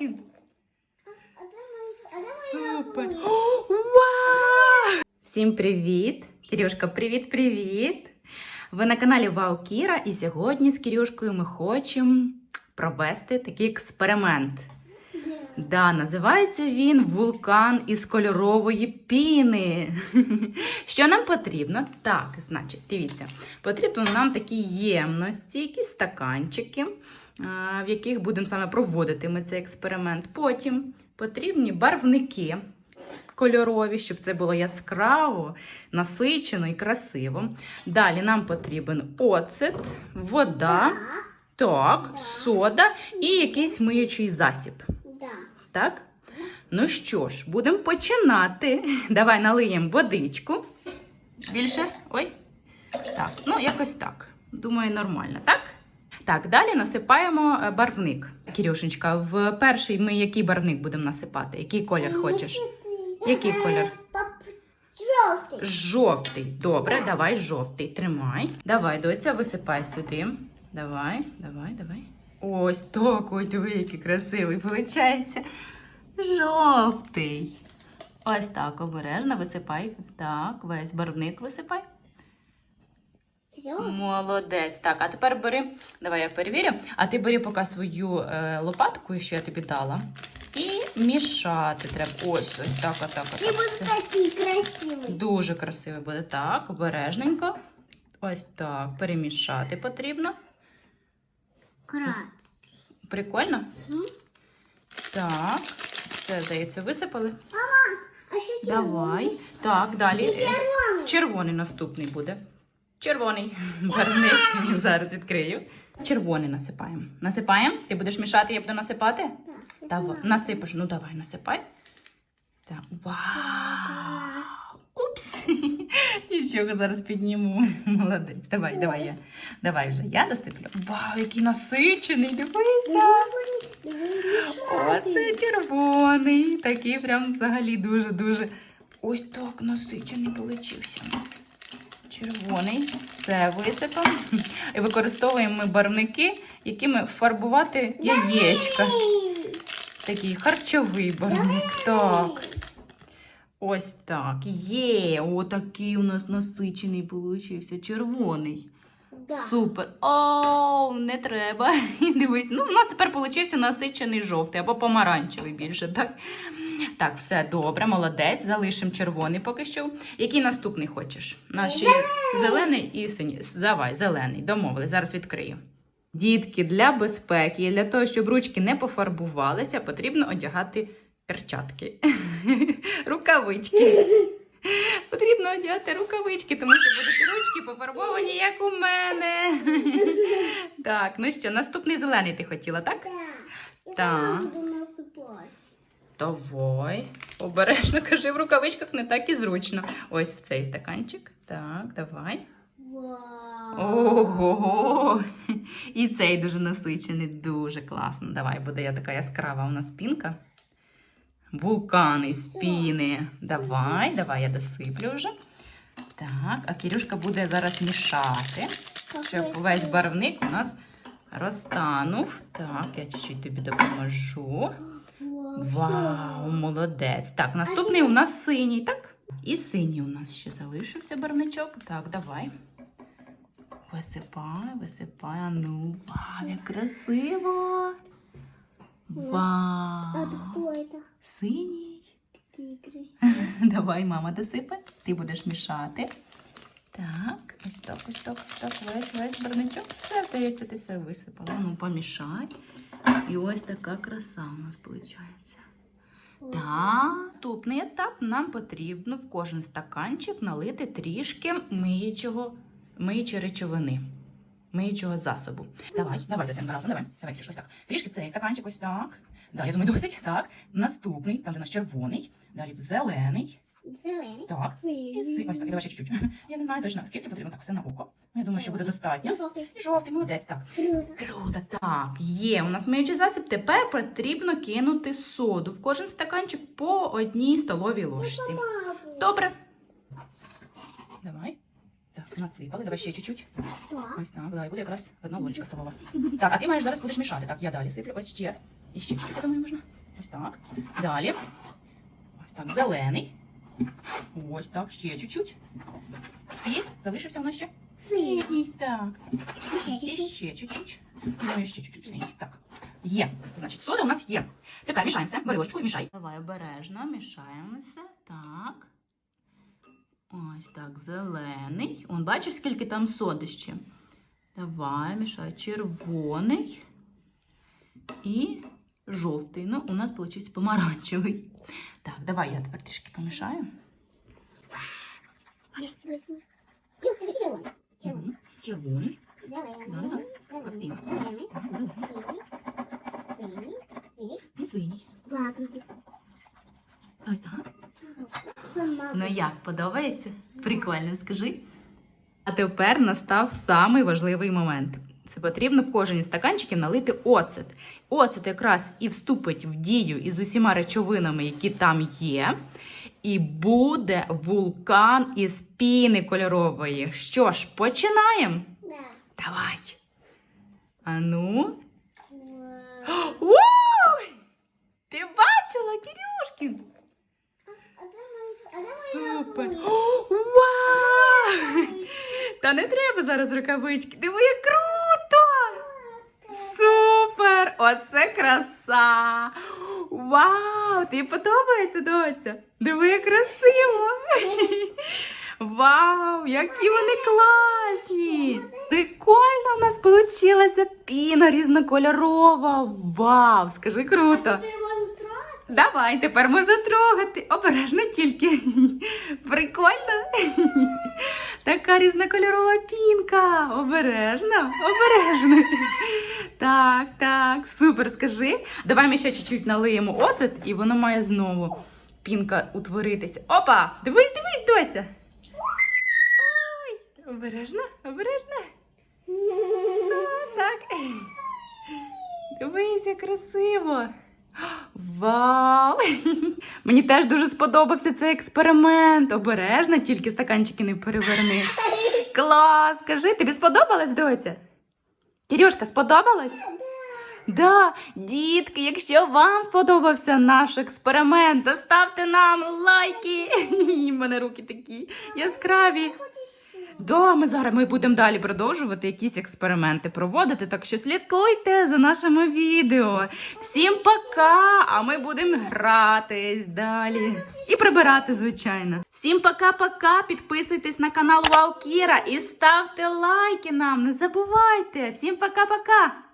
Кі- А де моя- а де моя Супер! Вау! Всім привіт! Кирюшка, привіт-привіт! Ви на каналі Вау Кіра, і сьогодні з Кирюшкою ми хочемо провести такий експеримент. Да, називається він вулкан із кольорової піни. Що нам потрібно? Так, значить, дивіться, потрібно нам такі ємності, якісь стаканчики, в яких будемо саме проводити ми цей експеримент. Потім потрібні барвники кольорові, щоб це було яскраво, насичено і красиво. Далі нам потрібен оцет, вода, так, сода і якийсь миючий засіб. Так? Ну що ж, будемо починати. Давай налиємо водичку. Більше? Ой. Так, ну якось так. Думаю, нормально, так? Так, далі насипаємо е, барвник. Кирюшенька, в перший ми який барвник будемо насипати? Який колір хочеш? Який колір? Жовтий. Жовтий. Добре, давай жовтий. Тримай. Давай, доця, висипай сюди. Давай, давай, давай. Ось так, ой, диви, який красивий виходить. Жовтий. Ось так, обережно висипай. Так, весь барвник висипай. Молодець. Так, а тепер бери, давай я перевірю. А ти бери поки свою е, лопатку, що я тобі дала. І мішати треба. Ось ось так, отак, І отак. буде такий красивий. Дуже красиво буде. Так, обережненько. Ось так, перемішати потрібно. Крас. Прикольно? Мгм. Так, все, здається, висипали. А що це? Давай. Так, далі. Червоний. Червоний наступний буде. Червоний. Барвник. Зараз відкрию. Червоний насипаємо. Насипаємо? Ти будеш мішати, я буду насипати? Так. Давай. Насипаш. Ну давай, насипай. Так. Вау! Упс. Нічого зараз підніму. Молодець. Давай, давай я. Давай вже я досиплю. Вау, який насичений, дивися. Оце червоний. Такий прям взагалі дуже-дуже. Ось так насичений получився у нас. Червоний. Все висипав. І використовуємо ми барвники, якими фарбувати яєчка. Такий харчовий барвник. Так. Ось так. Є. Отакий у нас насичений получився. Червоний. Да. Супер. О, не треба. Дивись. Ну, у нас тепер получився насичений жовтий або помаранчевий більше, так? Так, все добре, молодець. Залишимо червоний поки що. Який наступний хочеш? Наші зелений і синій. Давай, зелений. Домовились. Зараз відкрию. Дітки, для безпеки для того, щоб ручки не пофарбувалися, потрібно одягати перчатки. Рукавички. Потрібно одягати рукавички, тому що будуть ручки пофарбовані, як у мене. Так, ну що, наступний зелений ти хотіла, так? Так. Давай. Обережно кажи, в рукавичках не так і зручно. Ось в цей стаканчик. Так, давай. Ого! І цей дуже насичений, дуже класно. Давай, буде я така яскрава у нас пінка. Вулкан із піни. Давай, давай, я досиплю вже. Так, а Кирюшка буде зараз мішати, щоб весь барвник у нас розтанув. Так, я чуть-чуть тобі допоможу. Вау, молодець. Так, наступний у нас синій, так? І синій у нас ще залишився барвничок. Так, давай. Висипай, висипай. А Ну, вау, як красиво. А Вау. это кто это? Синій. Такие красивые. Давай, мама, досипай. Ти будеш мішати. Так, ось так, ось так, ось так, весь, весь барничок. Все, здається, ти все висипала. Ну, помішай. І ось така краса у нас виходить. Так, наступний етап нам потрібно в кожен стаканчик налити трішки миючого, миючої речовини, миючого засобу. Давай, давай до цього разом, давай. Давай, Кирюш, ось так. Трішки цей стаканчик, ось так. Далі, я думаю, досить. Так. Наступний, там де у нас червоний, далі в зелений. Зеленый. Так. І си... Ось так, і давай ще чуть-чуть. Я не знаю точно, скільки потрібно так все на око. Ну, Я думаю, що буде достатньо. І жовтий, молодець, так. Круто. Круто, так. Є. У нас миючий засіб. Тепер потрібно кинути соду в кожен стаканчик по одній столовій ложці. Добре. Насипали. Давай ще чуть-чуть. Так. Ось так, давай, буде якраз одна ложечка столова. Так, а ти маєш зараз будеш мішати. Так, я далі сиплю. Ось ще. І ще чуть-чуть, думаю, можна. Ось так. Далі. Ось так, зелений. Ось так, ще чуть-чуть. І залишився у нас ще Синій. Так. І ще чуть-чуть. Ну і ще чуть-чуть синій. Так. Є. Значить, сода у нас є. Тепер мішаємося. Бери ложечку і мішай. Давай обережно, мішаємося. Так. Ось так, зелений. Он бачиш, скільки там соди ще. Давай, мішай. Червоний і жовтий. Ну, у нас вийшов помаранчевий. Так, давай я тепер трішки помішаю. Червоний. Червоний. Зелений. Зелений. Картинка. Зелений. Так, зелений. Синій. Синій. Синій. І синій. Вакнути. Ось так. Сама. Ну як, подобається? Прикольно, скажи. А тепер настав самий важливий момент. Це потрібно в кожен із стаканчиків налити оцет. Оцет якраз і вступить в дію із усіма речовинами, які там є. І буде вулкан із піни кольорової. Що ж, починаємо? Да. Давай. Ану. Ти бачила, Кирюшкін? А де моя- а де моя Супер! Вау! Та не треба зараз рукавички. Диви, як круто! Супер! Оце краса! Вау! Тобі подобається, доця? Диви, як красиво! Вау! Які вони класні! Прикольно в нас вийшла піна різнокольорова! Вау! Скажи круто! Давай, тепер можна трогати. Обережно тільки. Прикольно. Така різнокольорова пінка. Обережно, обережно. Так, так, супер. Скажи. Давай ми ще чуть-чуть налиємо оцет, і воно має знову пінка утворитися. Опа! Дивись, дивись, доця. Ой, обережно, обережно. Так. Дивись, як красиво. Вау! Мені теж дуже сподобався цей експеримент. Обережно, тільки стаканчики не переверни. Клас! Скажи, тобі сподобалась, доця? Кирюшка, сподобалась? Да, дітки, якщо вам сподобався наш експеримент, то ставте нам лайки. У мене руки такі яскраві. Да, ми зараз ми будемо далі продовжувати якісь експерименти проводити, так що слідкуйте за нашими відео. Всім пока! А ми будемо гратись далі. І прибирати, звичайно. Всім пока-пока! Підписуйтесь на канал Вау Кіра і ставте лайки нам. Не забувайте. Всім пока-пока!